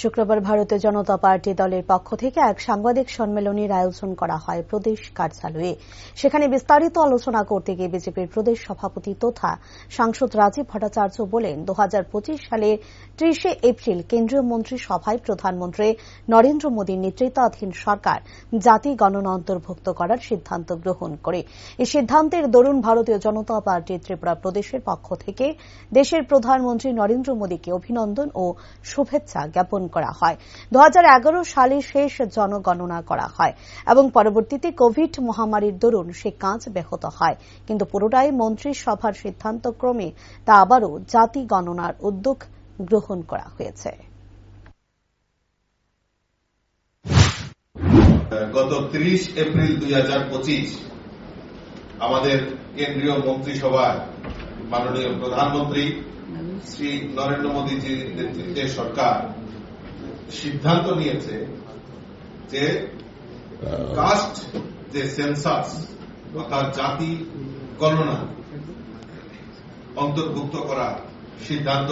শুক্রবার ভারতীয় জনতা পার্টি দলের পক্ষ থেকে এক সাংবাদিক সম্মেলনের আয়োজন করা হয় প্রদেশ কার্যালয়ে। সেখানে বিস্তারিত আলোচনা করতে গিয়ে বিজেপির প্রদেশ সভাপতি তথা সাংসদ রাজীব ভট্টাচার্য বলেন দু সালের ত্রিশে এপ্রিল কেন্দ্রীয় মন্ত্রিসভায় প্রধানমন্ত্রী নরেন্দ্র মোদীর নেতৃত্বাধীন সরকার জাতি গণনা অন্তর্ভুক্ত করার সিদ্ধান্ত গ্রহণ করে। এই সিদ্ধান্তের দরুন ভারতীয় জনতা পার্টি ত্রিপুরা প্রদেশের পক্ষ থেকে দেশের প্রধানমন্ত্রী নরেন্দ্র মোদীকে অভিনন্দন ও শুভেচ্ছা জ্ঞাপন করা হয়। দু হাজার এগারো সালে শেষ জনগণনা করা হয় এবং পরবর্তীতে কোভিড মহামারীর দরুন সে কাজ ব্যাহত হয়। কিন্তু পুরোটাই মন্ত্রিসভার সিদ্ধান্তক্রমে তা আবারও জাতি গণনার উদ্যোগ গ্রহণ করা হয়েছে। গত ত্রিশ এপ্রিল দুই হাজার পঁচিশ আমাদের কেন্দ্রীয় মন্ত্রিসভায় মাননীয় প্রধানমন্ত্রী শ্রী নরেন্দ্র মোদীজির নেতৃত্বে সরকার সিদ্ধান্ত নিয়েছে যে কাস্ট যে সেন্সাস অর্থাৎ জাতি গণনা অন্তর্ভুক্ত করার সিদ্ধান্ত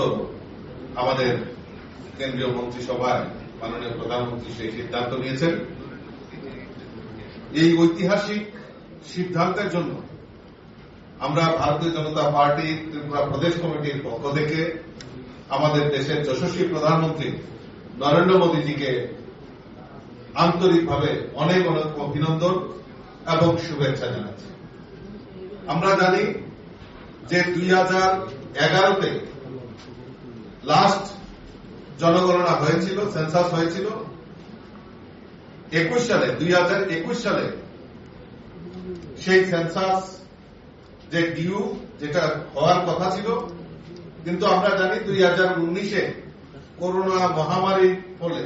আমাদের কেন্দ্রীয় মন্ত্রিসভায় মাননীয় প্রধানমন্ত্রী সেই সিদ্ধান্ত নিয়েছেন। এই ঐতিহাসিক সিদ্ধান্তের জন্য আমরা ভারতীয় জনতা পার্টি ত্রিপুরা প্রদেশ কমিটির পক্ষ থেকে আমাদের দেশের যশস্বী প্রধানমন্ত্রী নরেন্দ্র মোদীজিকে আন্তরিকভাবে অনেক অনেক অভিনন্দন এবং শুভেচ্ছা জানাচ্ছি। আমরা জানি যে দুই হাজার এগারোতে লাস্ট জনগণনা হয়েছিল সেন্সাস হয়েছিল। একুশ সালে, দুই হাজার একুশ সালে সেই সেন্সাস যে ডিউ যেটা হওয়ার কথা ছিল, কিন্তু আমরা জানি দুই হাজার উনিশে করোনা মহামারীর ফলে।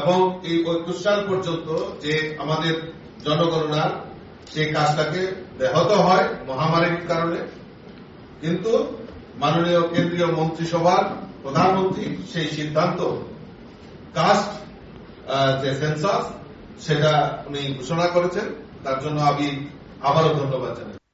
এবং এই সাল পর্যন্ত যে আমাদের জনগণনার সেই কাজটাকে ব্যাহত হয় মহামারীর কারণে। কিন্তু মাননীয় কেন্দ্রীয় মন্ত্রিসভার প্রধানমন্ত্রী সেই সিদ্ধান্ত কাস্ট যে সেন্সাস সেটা উনি ঘোষণা করেছেন। তার জন্য আমি আবারও ধন্যবাদ জানাই।